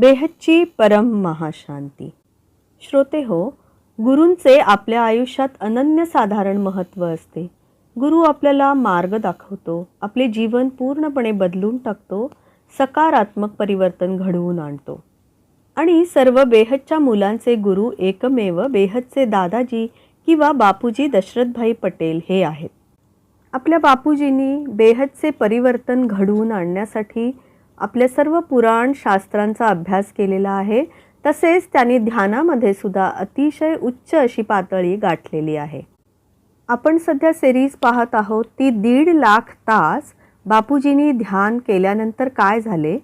बेहदची परम महाशांती. श्रोते हो गुरूंचे आपल्या आयुष्यात अनन्यसाधारण महत्त्व असते. गुरु आपल्याला मार्ग दाखवतो आपले जीवन पूर्णपणे बदलून टाकतो सकारात्मक परिवर्तन घडवून आणतो. आणि सर्व बेहदच्या मुलांचे गुरु एकमेव बेहदचे दादाजी किंवा बापूजी दशरथभाई पटेल हे आहेत. आपल्या बापूजींनी बेहदचे परिवर्तन घडवून आणण्यासाठी आपल्या सर्व पुराण शास्त्रांचा अभ्यास केलेला आहे. तसेच त्यांनी ध्यानामध्ये सुद्धा अतिशय उच्च अशी पातळी गाठलेली आहे. आपण सध्या सिरीज पाहत आहोत ती दीड लाख तास बापूजींनी ध्यान केल्यानंतर काय झाले?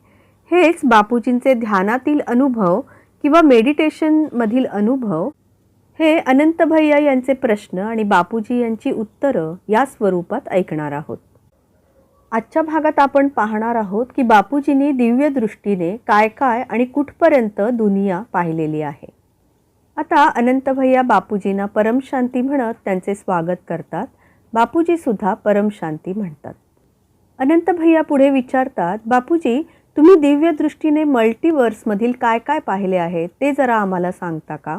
हेच बापूजींचे ध्यानातील अनुभव किंवा मेडिटेशनमधील अनुभव? हे अनंत भैया यांचे प्रश्न आणि बापूजी यांची उत्तरं या स्वरूपात ऐकणार आहोत. आजच्या भागात आपण पाहणार आहोत की बापूजींनी दिव्य दृष्टीने काय काय आणि कुठपर्यंत दुनिया पाहिलेली आहे. आता अनंत भैया बापूजींना परमशांती म्हणत त्यांचे स्वागत करतात. बापूजीसुद्धा परमशांती म्हणतात. अनंतभैया पुढे विचारतात बापूजी तुम्ही दिव्य दृष्टीने मल्टिवर्समधील काय काय पाहिले आहे ते जरा आम्हाला सांगता का?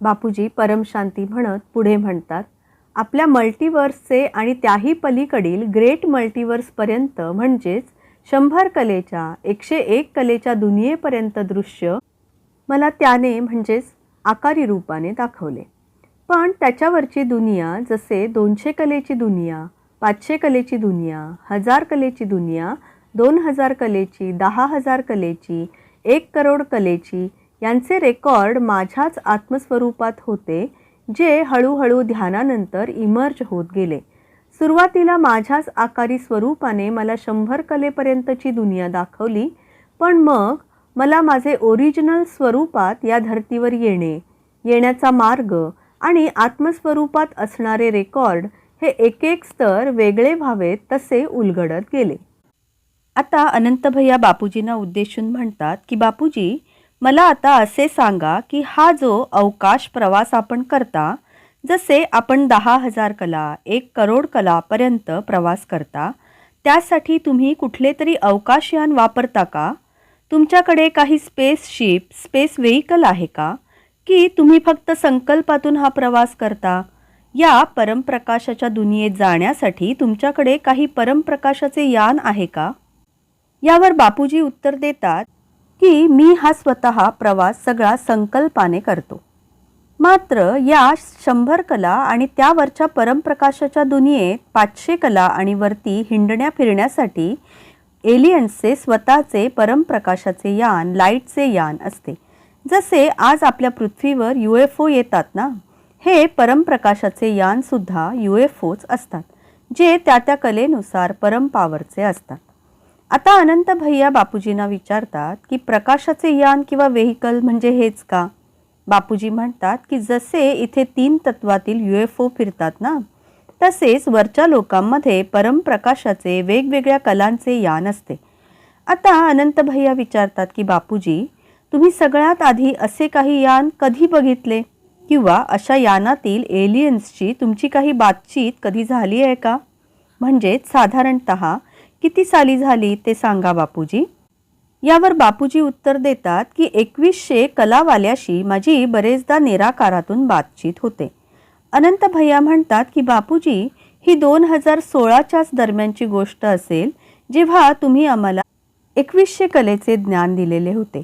बापूजी परमशांती म्हणत पुढे म्हणतात आपल्या मल्टिवर्सचे आणि त्याही पलीकडील ग्रेट मल्टिवर्सपर्यंत म्हणजेच शंभर कलेच्या एकशे एक कलेच्या दुनियेपर्यंत दृश्य मला त्याने म्हणजेच आकारी रूपाने दाखवले. पण त्याच्यावरची दुनिया जसे दोनशे कलेची दुनिया पाचशे कलेची दुनिया हजार कलेची दुनिया दोन हजार कलेची दहा हजार कलेची एक करोड कलेची यांचे रेकॉर्ड माझ्याच आत्मस्वरूपात होते जे हळूहळू ध्यानानंतर इमर्ज होत गेले. सुरुवातीला माझ्याच आकारी स्वरूपाने मला शंभर कलेपर्यंतची दुनिया दाखवली पण मग मला माझे ओरिजिनल स्वरूपात या धर्तीवर येणे येण्याचा मार्ग आणि आत्मस्वरूपात असणारे रेकॉर्ड हे एक एक स्तर वेगळे व्हावेत तसे उलगडत गेले. आता अनंत भैया बापूजींना उद्देशून म्हणतात की बापूजी मला आता असे सांगा की हा जो अवकाश प्रवास आपण करता जसे आपण दहा हजार कला एक करोड कलापर्यंत प्रवास करता त्यासाठी तुम्ही कुठले तरी अवकाशयान वापरता का? तुमच्याकडे काही स्पेसशिप स्पेस व्हेकल आहे का? की तुम्ही फक्त संकल्पातून हा प्रवास करता? या परमप्रकाशाच्या दुनियेत जाण्यासाठी तुमच्याकडे काही परमप्रकाशाचे यान आहे का? यावर बापूजी उत्तर देतात की मी हा स्वतः प्रवास सगळा संकल्पाने करतो. मात्र या शंभर कला आणि त्यावरच्या परमप्रकाशाच्या दुनियेत पाचशे कला आणि वरती हिंडण्या फिरण्यासाठी एलियन्सचे स्वतःचे परमप्रकाशाचे यान लाईटचे यान असते. जसे आज आपल्या पृथ्वीवर यू एफ ओ येतात ना हे परमप्रकाशाचे यानसुद्धा यू एफ ओच असतात जे त्या त्या कलेनुसार परम पावरचे असतात. आता अनंत भैया बापूजींना विचारतात की प्रकाशाचे यान किंवा व्हेकल म्हणजे हेच का? बापूजी म्हणतात की जसे इथे तीन तत्वातील यू एफ ओ फिरतात ना तसेच वरच्या लोकांमध्ये परमप्रकाशाचे वेगवेगळ्या कलांचे यान असते. आता अनंत भैया विचारतात की बापूजी तुम्ही सगळ्यात आधी असे काही यान कधी बघितले? किंवा अशा यानातील एलियन्सची तुमची काही बातचीत कधी झाली आहे का? म्हणजेच साधारणत किती साली झाली ते सांगा बापूजी. यावर बापूजी उत्तर देतात की एकवीसशे कलावाल्याशी माझी बरेचदा निराकारातून बातचीत होते. अनंत भैया म्हणतात की बापूजी ही दोन हजार सोळाच्याच दरम्यानची गोष्ट असेल जेव्हा तुम्ही आम्हाला एकवीसशे कलेचे ज्ञान दिलेले होते.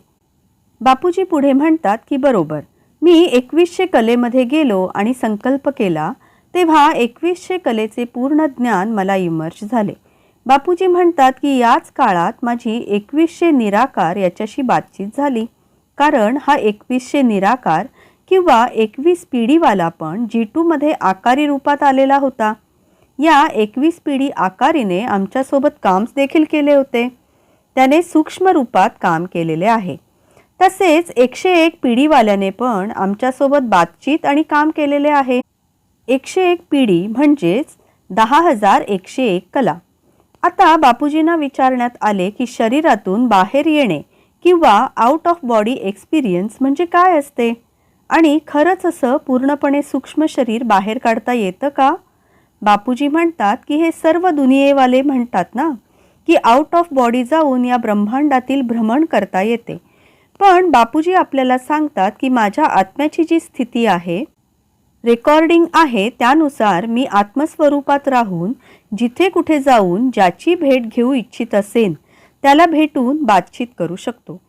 बापूजी पुढे म्हणतात की बरोबर. मी एकवीसशे कलेमध्ये गेलो आणि संकल्प केला तेव्हा एकवीसशे कलेचे पूर्ण ज्ञान मला इमर्ज झाले. बापूजी म्हणतात की याच काळात माझी एकवीसशे निराकार याच्याशी बातचीत झाली. कारण हा एकवीसशे निराकार किंवा एकवीस पिढीवाला पण जी टूमध्ये आकारी रूपात आलेला होता. या एकवीस पिढी आकारीने आमच्यासोबत काम देखील केले होते. त्याने सूक्ष्म रूपात काम केलेले आहे. तसेच एकशे एक पिढीवाल्याने पण आमच्यासोबत बातचीत आणि काम केलेले आहे. एकशे एक पिढी म्हणजेच दहा हजार एकशे एक कला. आता बापूजींना विचारण्यात आले की शरीरातून बाहेर येणे किंवा आउट ऑफ बॉडी एक्सपिरियन्स म्हणजे काय असते? आणि खरंच असं पूर्णपणे सूक्ष्म शरीर बाहेर काढता येतं का? बापूजी म्हणतात की हे सर्व दुनियेवाले म्हणतात ना की आउट ऑफ बॉडी जाऊन या ब्रह्मांडातील भ्रमण करता येते. पण बापूजी आपल्याला सांगतात की माझ्या आत्म्याची जी स्थिती आहे रेकॉर्डिंग आहे त्यानुसार मी आत्मस्वरूपात राहून जिथे कुठे जाऊन ज्याची भेट घेऊ इच्छित असेन त्याला भेटून बातचीत करू शकतो.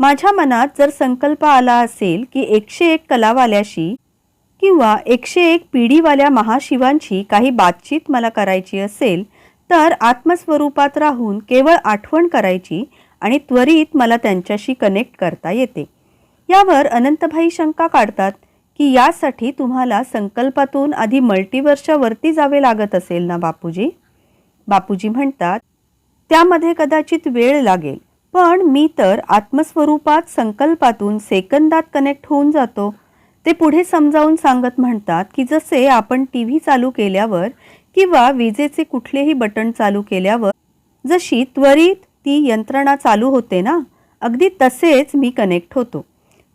माझ्या मनात जर संकल्प आला असेल की एकशे एक कलावाल्याशी किंवा एकशे एक पिढीवाल्या महाशिवांशी काही बातचीत मला करायची असेल तर आत्मस्वरूपात राहून केवळ आठवण करायची आणि त्वरित मला त्यांच्याशी कनेक्ट करता येते. यावर अनंतभाई शंका काढतात. की यासाठी तुम्हाला संकल्पातून आधी मल्टिवर्सच्या वरती जावे लागत असेल ना बापूजी? बापूजी म्हणतात त्यामध्ये कदाचित वेळ लागेल पण मी तर आत्मस्वरूपात संकल्पातून सेकंदात कनेक्ट होऊन जातो. ते पुढे समजावून सांगत म्हणतात की जसे आपण टी व्ही चालू केल्यावर किंवा विजेचे कुठलेही बटन चालू केल्यावर जशी त्वरित ती यंत्रणा चालू होते ना अगदी तसेच मी कनेक्ट होतो.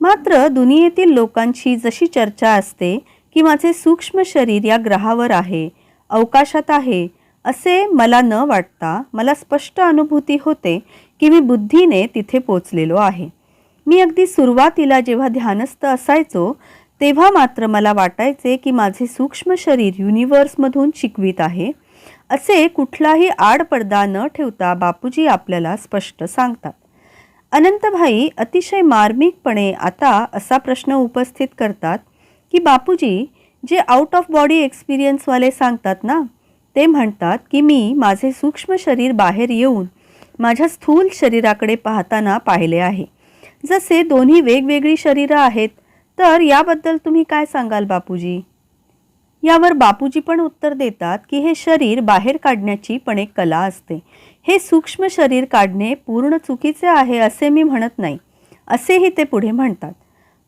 मात्र दुनियेतील लोकांची जशी चर्चा असते की माझे सूक्ष्म शरीर या ग्रहावर आहे अवकाशात आहे असे मला न वाटता मला स्पष्ट अनुभूती होते की मी बुद्धीने तिथे पोचलेलो आहे. मी अगदी सुरुवातीला जेव्हा ध्यानस्थ असायचो तेव्हा मात्र मला वाटायचे की माझे सूक्ष्म शरीर युनिव्हर्समधून शिकवित आहे असे कुठलाही आडपडदा न ठेवता बापूजी आपल्याला स्पष्ट सांगतात. अनंतभाई अतिशय मार्मिकपणे आता असा प्रश्न उपस्थित करतात की बापूजी जे आउट ऑफ बॉडी एक्सपिरियन्सवाले सांगतात ना ते म्हणतात की मी माझे सूक्ष्म शरीर बाहेर येऊन माझ्या स्थूल शरीराकडे पाहताना पाहिले आहे. जसे दोन्ही वेगवेगळी शरीरं आहेत तर याबद्दल तुम्ही काय सांगाल बापूजी? यावर बापूजी पण उत्तर देतात की हे शरीर बाहेर काढण्याची पण एक कला असते. हे सूक्ष्म शरीर काढणे पूर्ण चुकीचे आहे असे मी म्हणत नाही. असेही ते पुढे म्हणतात.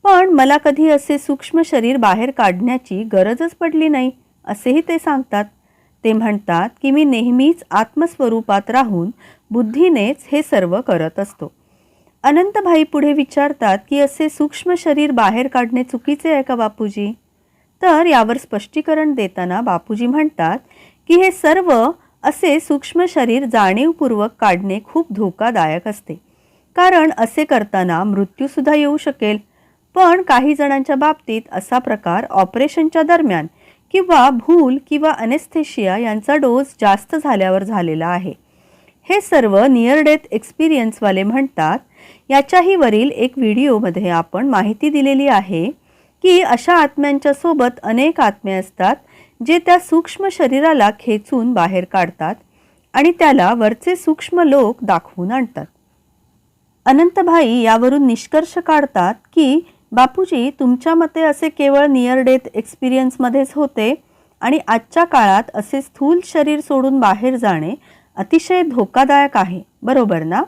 पण मला कधी असे सूक्ष्म शरीर बाहेर काढण्याची गरजच पडली नाही असेही ते सांगतात. ते म्हणतात की मी नेहमीच आत्मस्वरूपात राहून बुद्धीनेच हे सर्व करत असतो. अनंतभाई पुढे विचारतात की असे सूक्ष्म शरीर बाहेर काढणे चुकीचे आहे का बापूजी? तर यावर स्पष्टीकरण देताना बापूजी म्हणतात की हे सर्व असे सूक्ष्म शरीर जाणीवपूर्वक काढणे खूप धोकादायक असते. कारण असे करताना मृत्यूसुद्धा येऊ शकेल. पण काही जणांच्या बाबतीत असा प्रकार ऑपरेशनच्या दरम्यान किंवा भूल किंवा अनेस्थेशिया यांचा डोस जास्त झाल्यावर झालेला आहे. हे सर्व नियर डेथ एक्सपिरियन्सवाले म्हणतात. याच्याही वरील एक व्हिडिओमध्ये आपण माहिती दिलेली आहे. की अशा आत्म्यांच्या सोबत अनेक आत्मे असतात जे त्या सूक्ष्म शरीराला खेचून बाहेर काढतात आणि त्याला वरचे सूक्ष्म लोक दाखवून आणतात. अनंतभाई यावरून निष्कर्ष काढतात की बापूजी तुमच्या मते असे केवळ नियर डेथ एक्सपिरियन्समध्येच होते आणि आजच्या काळात असे स्थूल शरीर सोडून बाहेर जाणे अतिशय धोकादायक आहे बरोबर ना?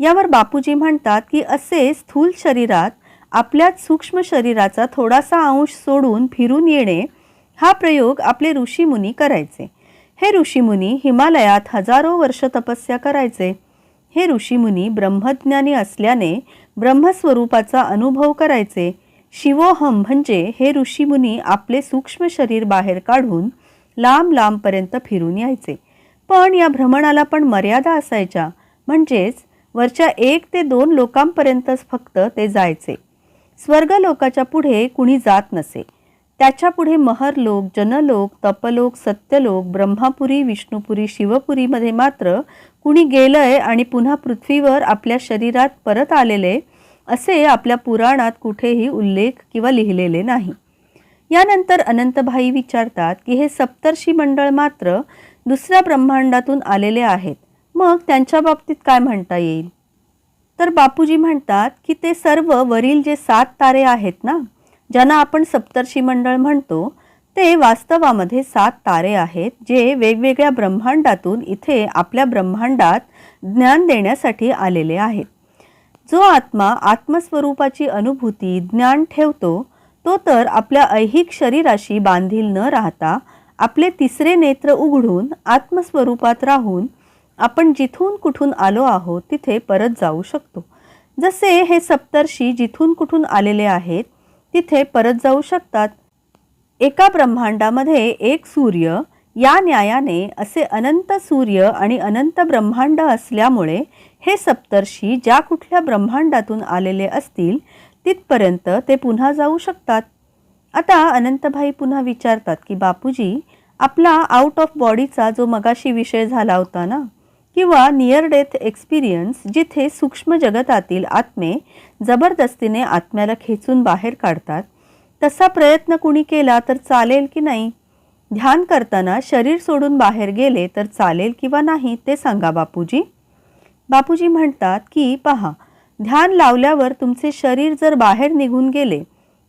यावर बापूजी म्हणतात की असे स्थूल शरीरात आपल्याच सूक्ष्म शरीराचा थोडासा अंश सोडून फिरून येणे हा प्रयोग आपले ऋषीमुनी करायचे. हे ऋषीमुनी हिमालयात हजारो वर्ष तपस्या करायचे. हे ऋषीमुनी ब्रह्मज्ञानी असल्याने ब्रह्मस्वरूपाचा अनुभव करायचे. शिवोहम म्हणजे हे ऋषीमुनी आपले सूक्ष्म शरीर बाहेर काढून लांब लांबपर्यंत फिरून यायचे. पण या भ्रमणाला पण मर्यादा असायच्या. म्हणजेच वरच्या एक ते दोन लोकांपर्यंतच फक्त ते जायचे. स्वर्गलोकाच्या पुढे कुणी जात नसे. त्याच्या पुढे महरलोक जनलोक तपलोक सत्यलोक ब्रह्मापुरी विष्णुपुरी शिवपुरीमध्ये मात्र कुणी गेलंय आणि पुन्हा पृथ्वीवर आपल्या शरीरात परत आलेले असे आपल्या पुराणात कुठेही उल्लेख किंवा लिहिलेले नाही. यानंतर अनंतभाई विचारतात की हे सप्तर्षी मंडळ मात्र दुसऱ्या ब्रह्मांडातून आलेले आहेत. मग त्यांच्या बाबतीत काय म्हणता येईल? तर बापूजी म्हणतात की ते सर्व वरील जे सात तारे आहेत ना ज्यांना आपण सप्तर्षी मंडळ म्हणतो ते वास्तवामध्ये सात तारे आहेत जे वेगवेगळ्या ब्रह्मांडातून इथे आपल्या ब्रह्मांडात ज्ञान देण्यासाठी आलेले आहेत. जो आत्मा आत्मस्वरूपाची अनुभूती ज्ञान ठेवतो तो तर आपल्या ऐहिक शरीराशी बांधील न राहता आपले तिसरे नेत्र उघडून आत्मस्वरूपात राहून आपण जिथून कुठून आलो आहोत तिथे परत जाऊ शकतो. जसे हे सप्तर्षी जिथून कुठून आलेले आहेत तिथे परत जाऊ शकतात. एका ब्रह्मांडामध्ये एक सूर्य या न्यायाने असे अनंत सूर्य आणि अनंत ब्रह्मांड असल्यामुळे हे सप्तर्षी ज्या कुठल्या ब्रह्मांडातून आलेले असतील तिथपर्यंत ते पुन्हा जाऊ शकतात. आता अनंतभाई पुन्हा विचारतात की बापूजी आपला आउट ऑफ बॉडीचा जो मगाशी विषय झाला होता ना किंवा नियर डेथ एक्सपिरियन्स जिथे सूक्ष्म जगतातील आत्मे जबरदस्तीने आत्म्याला खेचून बाहेर काढतात तसा प्रयत्न कुणी केला तर चालेल की नाही? ध्यान करताना शरीर सोडून बाहेर गेले तर चालेल किंवा नाही ते सांगा बापूजी. बापूजी म्हणतात की पहा ध्यान लावल्यावर तुमचे शरीर जर बाहेर निघून गेले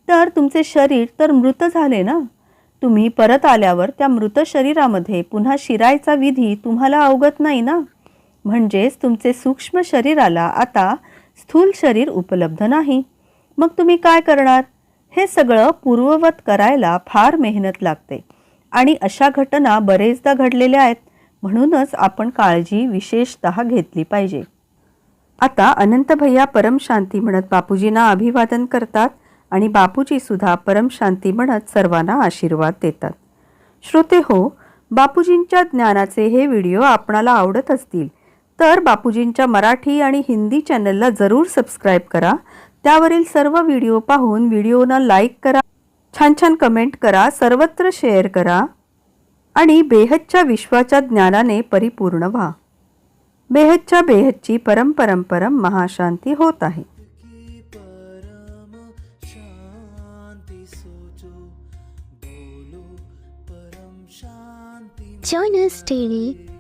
तर तुमचे शरीर तर मृत झाले ना? तुम्ही परत आल्यावर त्या मृत शरीरामध्ये पुन्हा शिरायचा विधी तुम्हाला अवगत नाही ना? म्हणजेच तुमचे सूक्ष्म शरीराला आता स्थूल शरीर उपलब्ध नाही. मग तुम्ही काय करणार? हे सगळं पूर्ववत करायला फार मेहनत लागते. आणि अशा घटना बरेचदा घडलेल्या आहेत. म्हणूनच आपण काळजी विशेषतः घेतली पाहिजे. आता अनंत भैया परम शांती म्हणत बापूजींना अभिवादन करतात आणि बापूजी सुद्धा परम शांती म्हणत सर्वांना आशीर्वाद देतात. श्रोते हो बापूजींच्या ज्ञानाचे हे व्हिडिओ आपणाला आवडत असतील तर बापूजींच्या मराठी आणि हिंदी चॅनलला जरूर सबस्क्राईब करा. त्यावरील सर्व व्हिडिओ पाहून व्हिडिओना लाईक करा. छान छान कमेंट करा. सर्वत्र शेअर करा. आणि बेहदच्या विश्वाच्या ज्ञानाने परिपूर्ण व्हा. बेहदच्या बेहदची परम महाशांती होत आहे. Join us daily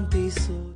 one piece of